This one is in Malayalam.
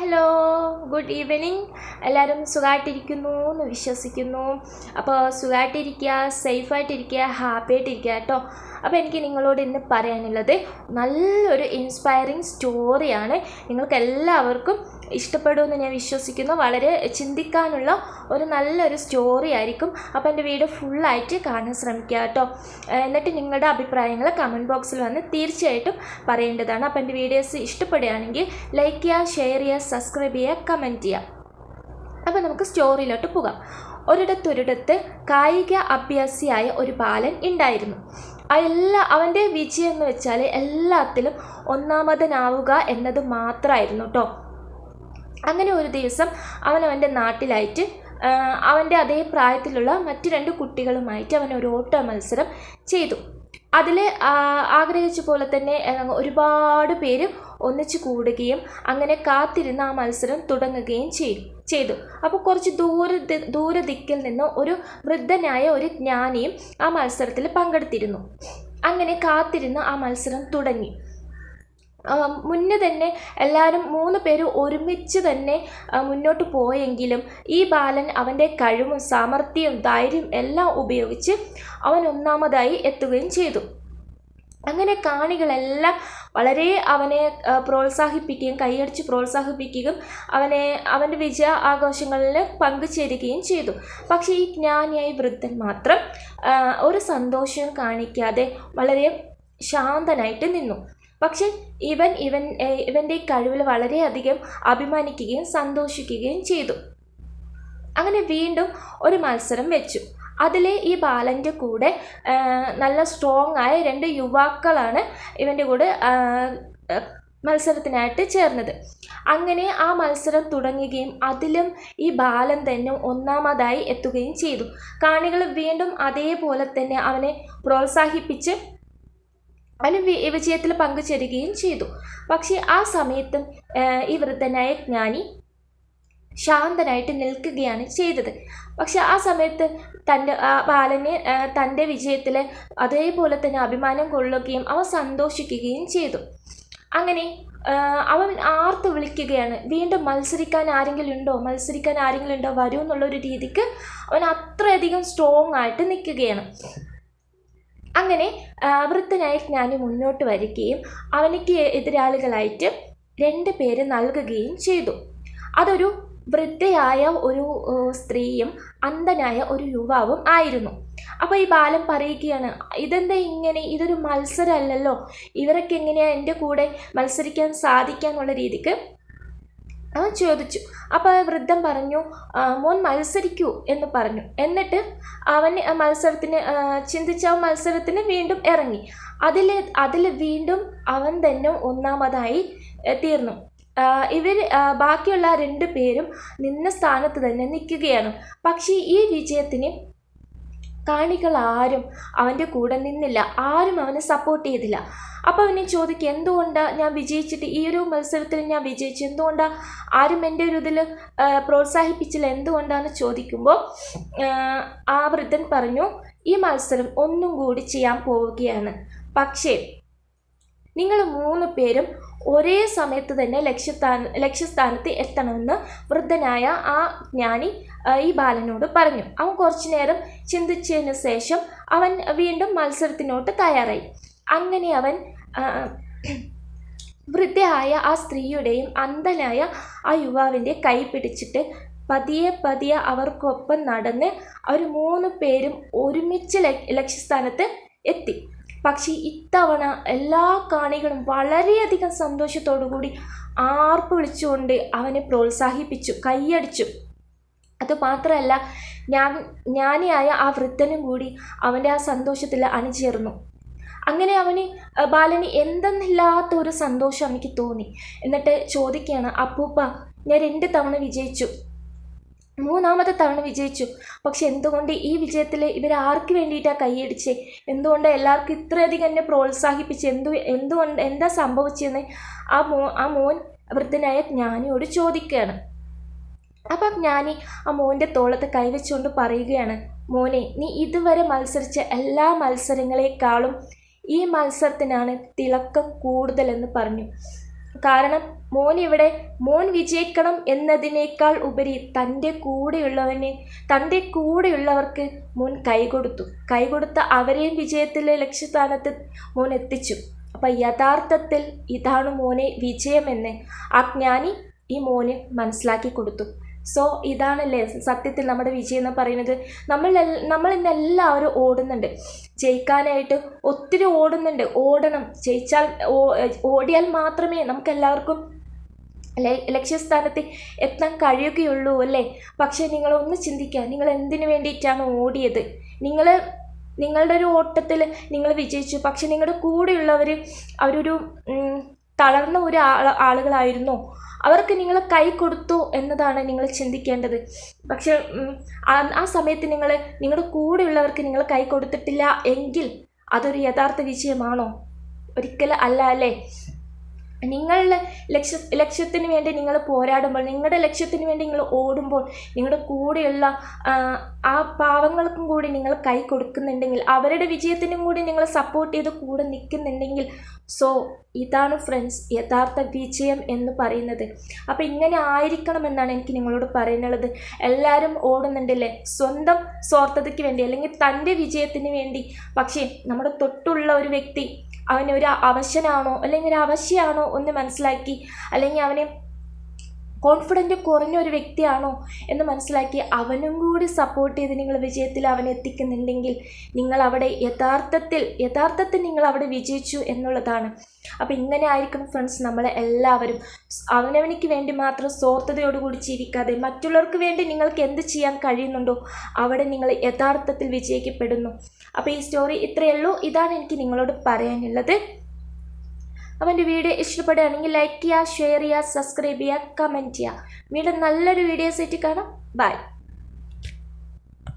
ഹലോ ഗുഡ് ഈവനിങ് എല്ലാവരും സുഖമായിട്ടിരിക്കുന്നു എന്ന് വിശ്വസിക്കുന്നു. അപ്പോൾ സുഖമായിട്ടിരിക്കുക സേഫായിട്ടിരിക്കുക ഹാപ്പി ആയിട്ടിരിക്കുക കേട്ടോ. അപ്പോൾ എനിക്ക് നിങ്ങളോട് ഇന്ന് പറയാനുള്ളത് നല്ലൊരു ഇൻസ്പയറിങ് സ്റ്റോറിയാണ് നിങ്ങൾക്ക് എല്ലാവർക്കും ഇഷ്ടപ്പെടുമെന്ന് ഞാൻ വിശ്വസിക്കുന്നു. വളരെ ചിന്തിക്കാനുള്ള ഒരു നല്ലൊരു സ്റ്റോറി ആയിരിക്കും. അപ്പോൾ എന്റെ വീഡിയോ ഫുള്ളായിട്ട് കാണാൻ ശ്രമിക്കുക കേട്ടോ. എന്നിട്ട് നിങ്ങളുടെ അഭിപ്രായങ്ങൾ കമന്റ് ബോക്സിൽ വന്ന് തീർച്ചയായിട്ടും പറയേണ്ടതാണ്. അപ്പോൾ എന്റെ വീഡിയോസ് ഇഷ്ടപ്പെടുകയാണെങ്കിൽ ലൈക്ക് ചെയ്യുക ഷെയർ ചെയ്യുക സബ്സ്ക്രൈബ് ചെയ്യുക കമന്റ് ചെയ്യുക. അപ്പോൾ നമുക്ക് സ്റ്റോറിയിലോട്ട് പോകാം. ഒരിടത്തൊരിടത്ത് കായിക അഭ്യാസിയായ ഒരു ബാലൻ ഉണ്ടായിരുന്നു. എല്ലാ അവന്റെ വിജയം എന്ന് വെച്ചാൽ എല്ലാത്തിലും ഒന്നാമതനാവുക എന്നത് മാത്രമായിരുന്നു കേട്ടോ അങ്ങനെ ഒരു ദിവസം അവൻ അവന്റെ നാട്ടിലായിട്ട് അവന്റെ അതേ പ്രായത്തിലുള്ള മറ്റു രണ്ട് കുട്ടികളുമായിട്ട് അവൻ ഒരു ഓട്ട മത്സരം ചെയ്തു അതിൽ ആഗ്രഹിച്ച പോലെ തന്നെ ഒരുപാട് പേര് ഒന്നിച്ചു കൂടുകയും അങ്ങനെ കാത്തിരുന്ന് ആ മത്സരം തുടങ്ങുകയും ചെയ്തു. ചെയ്തു. അപ്പോൾ കുറച്ച് ദൂര ദൂരദിക്കിൽ നിന്ന് ഒരു വൃദ്ധനായ ഒരു ജ്ഞാനിയും ആ മത്സരത്തിൽ പങ്കെടുത്തിരുന്നു. അങ്ങനെ കാത്തിരുന്ന് ആ മത്സരം തുടങ്ങി. മുന്നേ തന്നെ എല്ലാവരും മൂന്ന് പേര് ഒരുമിച്ച് തന്നെ മുന്നോട്ട് പോയെങ്കിലും ഈ ബാലൻ അവന്റെ കഴിവും സാമർഥ്യവും ധൈര്യം എല്ലാം ഉപയോഗിച്ച് അവൻ ഒന്നാമതായി എത്തുകയും ചെയ്തു. അങ്ങനെ കാണികളെല്ലാം വളരെ അവനെ പ്രോത്സാഹിപ്പിക്കുകയും കൈയടിച്ച് പ്രോത്സാഹിപ്പിക്കുകയും അവനെ അവന്റെ വിജയ ആഘോഷങ്ങളിൽ പങ്കുചേരുകയും ചെയ്തു. പക്ഷേ ഈ ജ്ഞാനിയായി വൃദ്ധൻ മാത്രം ഒരു സന്തോഷവും കാണിക്കാതെ വളരെ ശാന്തനായിട്ട് നിന്നു. പക്ഷെ ഇവൻ ഇവൻ ഇവന്റെ കഴിവിൽ വളരെയധികം അഭിമാനിക്കുകയും സന്തോഷിക്കുകയും ചെയ്തു. അങ്ങനെ വീണ്ടും ഒരു മത്സരം വെച്ചു. അതിൽ ഈ ബാലന്റെ കൂടെ നല്ല സ്ട്രോങ് ആയ രണ്ട് യുവാക്കളാണ് ഇവന്റെ കൂടെ മത്സരത്തിനായിട്ട് ചേർന്നത്. അങ്ങനെ ആ മത്സരം തുടങ്ങുകയും അതിലും ഈ ബാലൻ തന്നെ ഒന്നാമതായി എത്തുകയും ചെയ്തു. കാണികൾ വീണ്ടും അതേപോലെ തന്നെ അവനെ പ്രോത്സാഹിപ്പിച്ച് അവന് വിജയത്തിൽ പങ്കുചേരുകയും ചെയ്തു. പക്ഷേ ആ സമയത്തും ഈ വൃദ്ധനായ ജ്ഞാനി ശാന്തനായിട്ട് നിൽക്കുകയാണ് ചെയ്തത്. പക്ഷെ ആ സമയത്ത് തന്റെ ആ ബാലന് തന്റെ വിജയത്തിൽ അതേപോലെ തന്നെ അഭിമാനം കൊള്ളുകയും അവൻ സന്തോഷിക്കുകയും ചെയ്തു. അങ്ങനെ അവൻ ആർത്ത് വിളിക്കുകയാണ്. വീണ്ടും മത്സരിക്കാൻ ആരെങ്കിലും ഉണ്ടോ? മത്സരിക്കാൻ ആരെങ്കിലും ഉണ്ടോ? വരൂ എന്നുള്ളൊരു രീതിക്ക് അവൻ അത്രയധികം സ്ട്രോങ് ആയിട്ട് നിൽക്കുകയാണ്. അങ്ങനെ വൃത്തനായ ജ്ഞാനി മുന്നോട്ട് വരികയും അവനിക്ക് എതിരാളികളായിട്ട് രണ്ട് പേര് നൽകുകയും ചെയ്തു. അതൊരു വൃദ്ധയായ ഒരു സ്ത്രീയും അന്ധനായ ഒരു യുവാവും ആയിരുന്നു. അപ്പോൾ ഈ ബാലൻ പറയുകയാണ് ഇതെന്താ ഇങ്ങനെ? ഇതൊരു മത്സരമല്ലല്ലോ. ഇവരൊക്കെ എങ്ങനെയാണ് എന്റെ കൂടെ മത്സരിക്കാൻ സാധിക്കുക എന്നുള്ള രീതിക്ക്? അവൻ ചോദിച്ചു. അപ്പോൾ വൃദ്ധൻ പറഞ്ഞു മോൻ മത്സരിക്കൂ എന്ന് പറഞ്ഞു. എന്നിട്ട് അവൻ മത്സരത്തിന് ചിന്തിച്ച ആ മത്സരത്തിന് വീണ്ടും ഇറങ്ങി. അതിൽ അതിൽ വീണ്ടും അവൻ തന്നെ ഒന്നാമതായി തീർന്നു. ഇവർ ബാക്കിയുള്ള രണ്ട് പേരും നിന്ന സ്ഥാനത്ത് തന്നെ നിൽക്കുകയാണ്. പക്ഷേ ഈ വിജയത്തിന് കാണികൾ ആരും അവന്റെ കൂടെ നിന്നില്ല. ആരും അവനെ സപ്പോർട്ട് ചെയ്തില്ല. അപ്പോൾ അവനെ ചോദിക്കുക എന്തുകൊണ്ടാണ് ഞാൻ വിജയിച്ചിട്ട് ഈ ഒരു മത്സരത്തിൽ ഞാൻ വിജയിച്ചു? എന്തുകൊണ്ടാണ് ആരും എന്റെ ഒരു ഇതിൽ പ്രോത്സാഹിപ്പിച്ചില്ല? എന്തുകൊണ്ടാണെന്ന് ചോദിക്കുമ്പോൾ ആ വൃദ്ധൻ പറഞ്ഞു ഈ മത്സരം ഒന്നും കൂടി ചെയ്യാൻ പോവുകയാണ്. പക്ഷേ നിങ്ങൾ മൂന്ന് പേരും ഒരേ സമയത്ത് തന്നെ ലക്ഷ്യസ്ഥാന ലക്ഷ്യസ്ഥാനത്ത് എത്തണമെന്ന് വൃദ്ധനായ ആ ജ്ഞാനി ഈ ബാലനോട് പറഞ്ഞു. അവൻ കുറച്ചു നേരം ചിന്തിച്ചതിന് ശേഷം അവൻ വീണ്ടും മത്സരത്തിനോട്ട് തയ്യാറായി. അങ്ങനെ അവൻ വൃദ്ധയായ ആ സ്ത്രീയുടെയും അന്ധനായ ആ യുവാവിന്റെ കൈ പിടിച്ചിട്ട് പതിയെ പതിയെ അവർക്കൊപ്പം നടന്ന് അവർ മൂന്ന് പേരും ഒരുമിച്ച് ലക്ഷ്യസ്ഥാനത്ത് എത്തി. പക്ഷേ ഇത്തവണ എല്ലാ കാണികളും വളരെയധികം സന്തോഷത്തോടു കൂടി ആർപ്പ് വിളിച്ചുകൊണ്ട് അവനെ പ്രോത്സാഹിപ്പിച്ചു കൈയടിച്ചു. അതുമാത്രമല്ല ഞാൻ ജ്ഞാനിയായ ആ വൃദ്ധനും കൂടി അവന്റെ ആ സന്തോഷത്തിൽ അണിചേർന്നു. അങ്ങനെ അവന് ബാലന് എന്തെന്നില്ലാത്ത ഒരു സന്തോഷം എനിക്ക് തോന്നി. എന്നിട്ട് ചോദിക്കുകയാണ് അപ്പൂപ്പ ഞാൻ രണ്ട് തവണ വിജയിച്ചു. മൂന്നാമത്തെ തവണ വിജയിച്ചു. പക്ഷെ എന്തുകൊണ്ട് ഈ വിജയത്തിൽ ഇവർ ആർക്ക് വേണ്ടിയിട്ടാണ് കൈയടിച്ചേ? എന്തുകൊണ്ട് എല്ലാവർക്കും ഇത്രയധികം എന്നെ പ്രോത്സാഹിപ്പിച്ച് എന്തു എന്തുകൊണ്ട് എന്താ സംഭവിച്ചതെന്ന് ആ മോ ആ മോൻ വൃദ്ധനായ ജ്ഞാനിയോട് ചോദിക്കുകയാണ്. അപ്പം ജ്ഞാനി ആ മോന്റെ തോളത്ത് കൈവച്ചുകൊണ്ട് പറയുകയാണ് മോനെ നീ ഇതുവരെ മത്സരിച്ച എല്ലാ മത്സരങ്ങളെക്കാളും ഈ മത്സരത്തിനാണ് തിളക്കം കൂടുതലെന്ന് പറഞ്ഞു. കാരണം മോൻ ഇവിടെ മോൻ വിജയിക്കണം എന്നതിനേക്കാൾ ഉപരി തന്റെ കൂടെയുള്ളവനെ തന്റെ കൂടെയുള്ളവർക്ക് മോൻ കൈകൊടുത്തു കൈകൊടുത്ത അവരെയും വിജയത്തിലെ ലക്ഷ്യസ്ഥാനത്ത് മോൻ എത്തിച്ചു. അപ്പം യഥാർത്ഥത്തിൽ ഇതാണ് മോനെ വിജയമെന്ന് ആ ജ്ഞാനി ഈ മോന് മനസ്സിലാക്കി കൊടുത്തു. സോ ഇതാണല്ലേ സത്യത്തിൽ നമ്മുടെ വിജയം എന്ന് പറയുന്നത്. നമ്മൾ നമ്മൾ ഇന്ന് എല്ലാവരും ഓടുന്നുണ്ട്. ജയിക്കാനായിട്ട് ഒത്തിരി ഓടുന്നുണ്ട്. ഓടണം. ജയിച്ചാൽ ഓടിയാൽ മാത്രമേ നമുക്ക് എല്ലാവർക്കും ലക്ഷ്യസ്ഥാനത്തിൽ ലക്ഷ്യസ്ഥാനത്ത് എത്താൻ കഴിയുകയുള്ളൂ അല്ലേ? പക്ഷേ നിങ്ങളൊന്ന് ചിന്തിക്കുക. നിങ്ങൾ എന്തിനു വേണ്ടിയിട്ടാണ് ഓടിയത്? നിങ്ങൾ നിങ്ങളുടെ ഒരു ഓട്ടത്തിൽ നിങ്ങൾ വിജയിച്ചു. പക്ഷെ നിങ്ങളുടെ കൂടെയുള്ളവർ അവരൊരു തളർന്ന ഒരു ആളുകളായിരുന്നു. അവർക്ക് നിങ്ങൾ കൈ കൊടുത്തു എന്നതാണ് നിങ്ങൾ ചിന്തിക്കേണ്ടത്. പക്ഷേ ആ സമയത്ത് നിങ്ങൾ നിങ്ങളുടെ കൂടെയുള്ളവർക്ക് നിങ്ങൾ കൈ കൊടുത്തിട്ടില്ല എങ്കിൽ അതൊരു യഥാർത്ഥ വിജയമാണോ? ഒരിക്കലും അല്ല അല്ലേ? നിങ്ങളുടെ ലക്ഷ്യ ലക്ഷ്യത്തിന് വേണ്ടി നിങ്ങൾ പോരാടുമ്പോൾ നിങ്ങളുടെ ലക്ഷ്യത്തിന് വേണ്ടി നിങ്ങൾ ഓടുമ്പോൾ നിങ്ങളുടെ കൂടെയുള്ള ആ, പാവങ്ങൾക്കും കൂടി നിങ്ങൾ കൈ കൊടുക്കുന്നുണ്ടെങ്കിൽ അവരുടെ വിജയത്തിനും കൂടി നിങ്ങൾ സപ്പോർട്ട് ചെയ്ത് കൂടെ നിൽക്കുന്നുണ്ടെങ്കിൽ സോ ഇതാണ് ഫ്രണ്ട്സ് യഥാർത്ഥ വിജയം എന്ന് പറയുന്നത്. അപ്പോൾ ഇങ്ങനെ ആയിരിക്കണമെന്നാണ് എനിക്ക് നിങ്ങളോട് പറയാനുള്ളത്. എല്ലാവരും ഓടുന്നുണ്ടല്ലേ? സ്വന്തം സ്വാർത്ഥതയ്ക്ക് വേണ്ടി അല്ലെങ്കിൽ തന്റെ വിജയത്തിന് വേണ്ടി. പക്ഷേ നമ്മുടെ തൊട്ടുള്ള ഒരു വ്യക്തി അവനൊരു അവശനാണോ അല്ലെങ്കിൽ ഒരു അവശയാണോ ഒന്ന് മനസ്സിലാക്കി അല്ലെങ്കിൽ അവന് കോൺഫിഡന്റ് കുറഞ്ഞ ഒരു വ്യക്തിയാണോ എന്ന് മനസ്സിലാക്കി അവനും കൂടി സപ്പോർട്ട് ചെയ്ത് നിങ്ങൾ വിജയത്തിൽ അവനെ എത്തിക്കുന്നുണ്ടെങ്കിൽ നിങ്ങൾ അവിടെ യഥാർത്ഥത്തിൽ യഥാർത്ഥത്തിൽ നിങ്ങൾ അവിടെ വിജയിച്ചു എന്നുള്ളതാണ്. അപ്പോൾ ഇങ്ങനെ ആയിരിക്കും ഫ്രണ്ട്സ് നമ്മളെ എല്ലാവരും. അവനവനിക്ക് വേണ്ടി മാത്രം സ്വാർത്ഥതയോടുകൂടി ജീവിക്കാതെ മറ്റുള്ളവർക്ക് വേണ്ടി നിങ്ങൾക്ക് എന്ത് ചെയ്യാൻ കഴിയുന്നുണ്ടോ അവിടെ നിങ്ങൾ യഥാർത്ഥത്തിൽ വിജയിക്കപ്പെടുന്നു. അപ്പോൾ ഈ സ്റ്റോറി ഇത്രയേ ഉള്ളൂ. ഇതാണ് എനിക്ക് നിങ്ങളോട് പറയാനുള്ളത്. അപ്പോൾ എന്റെ വീഡിയോ ഇഷ്ടപ്പെടുകയാണെങ്കിൽ ലൈക്ക് ചെയ്യുക ഷെയർ ചെയ്യുക സബ്സ്ക്രൈബ് ചെയ്യുക കമന്റ് ചെയ്യുക. വീണ്ടും നല്ലൊരു വീഡിയോസ് ആയിട്ട് കാണാം. ബൈ